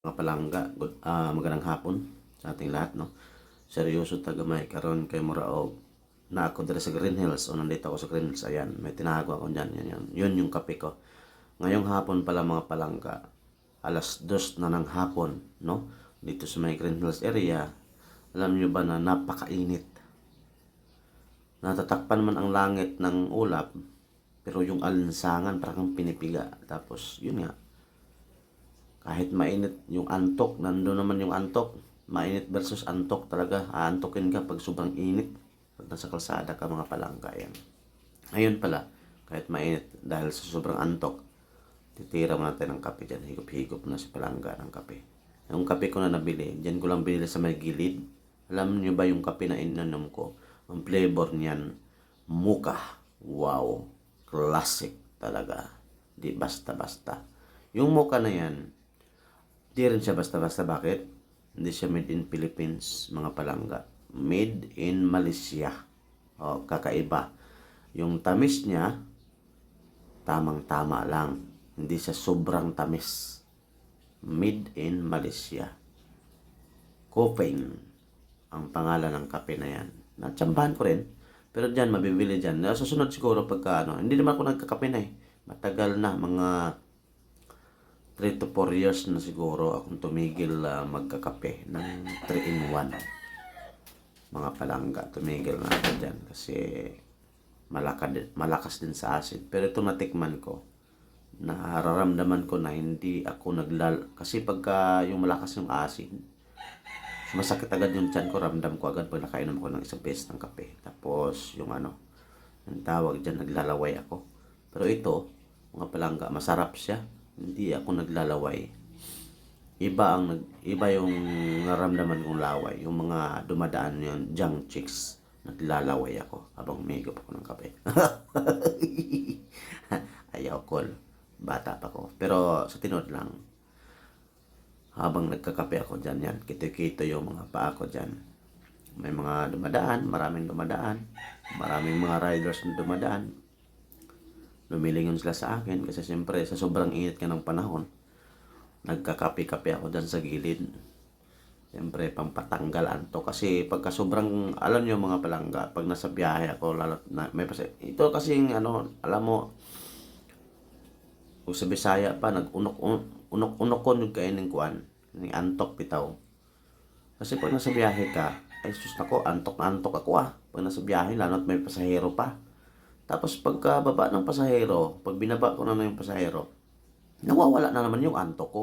mga palangga, ah, magandang hapon sa ating lahat, no? Seryoso tagamay karon kay Muraog na ako dito sa Green Hills o nandito ako sa Green Hills, ayan, may tinago ako dyan, yan, yan. Yun yung kape ko. Ngayong hapon pala mga palangga, alas dos na ng hapon, no? Dito sa may Green Hills area, alam nyo ba na napakainit. Natatakpan man ang langit ng ulap, pero yung alinsangan parang pinipiga. Tapos, yun nga, kahit mainit yung antok, nando naman yung antok, mainit versus antok talaga, aantokin ka pag sobrang init. Pag nasa kalsada ka mga palangka yan. Ayun pala, kahit mainit dahil sa sobrang antok, titira mo natin ng kape dyan, higop-higop na si palangga ng kape. Yung kape ko na nabili, dyan ko lang binili sa may gilid. Alam niyo ba yung kape na ininom ko? Ang flavor niyan, muka. Wow, classic talaga. Di basta-basta. Yung muka na yan, Di rin siya basta-basta. Bakit? Hindi siya made in Philippines, mga palangga. Made in Malaysia. O, kakaiba. Yung tamis niya, tamang-tama lang. Hindi siya sobrang tamis. Made in Malaysia. Copain ang pangalan ng kape na yan. Natsambahan ko rin. Pero dyan, mabibili dyan. Susunod siguro pagka ano, hindi naman ako nagkakape na eh. Matagal na, mga 3 to 4 years na siguro akong tumigil ah, magkakape ng 3 in 1. Mga palangga, tumigil na ako dyan kasi malakad, malakas din sa acid. Pero ito natikman ko, nararamdaman ko na hindi ako naglal... Kasi pagka yung malakas yung acid, masakit agad yung tiyan ko, ramdam ko agad pag nakainom ko ng isang beses ng kape. Tapos yung ano, ang tawag dyan, naglalaway ako. Pero ito, mga palangga, masarap siya. Hindi ako naglalaway. Iba ang nag, iba yung naramdaman kong laway. Yung mga dumadaan yung junk chicks. Naglalaway ako habang umigop ako ng kape. Ayaw ko. Bata pa ko. Pero sa tinod lang, habang nagkakape ako dyan yan, kito-kito yung mga paa ko dyan. May mga dumadaan, maraming dumadaan, maraming mga riders na dumadaan. Lumilingon sila sa akin kasi siyempre sa sobrang init ka ng panahon, nagkakape-kape ako dyan sa gilid. Siyempre, pampatanggal anto. Kasi pagka sobrang, alam nyo mga palangga, pag nasa biyahe ako, lalo na, may pasi, ito kasi ano, alam mo, kung sa Bisaya pa, nag-unok, unok, unok ko yung kainin kuan, ni antok bitaw. Kasi pag nasa biyahe ka, ay sus ako, antok na antok ako ah. Pag nasa biyahe, lalo at may pasahero pa. Tapos pagka baba ng pasahero, pag binaba ko na na yung pasahero, nawawala na naman yung antok ko.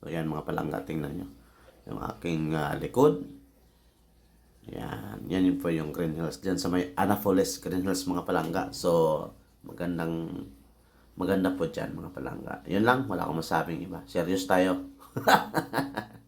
So yan mga palangga, tingnan nyo. Yung aking ah, likod. Yan, yan yun po yung Green Hills. Diyan sa may Anapolis Green Hills mga palangga. So, magandang maganda po dyan mga palangga. Yun lang, wala akong masabing iba. Serious tayo.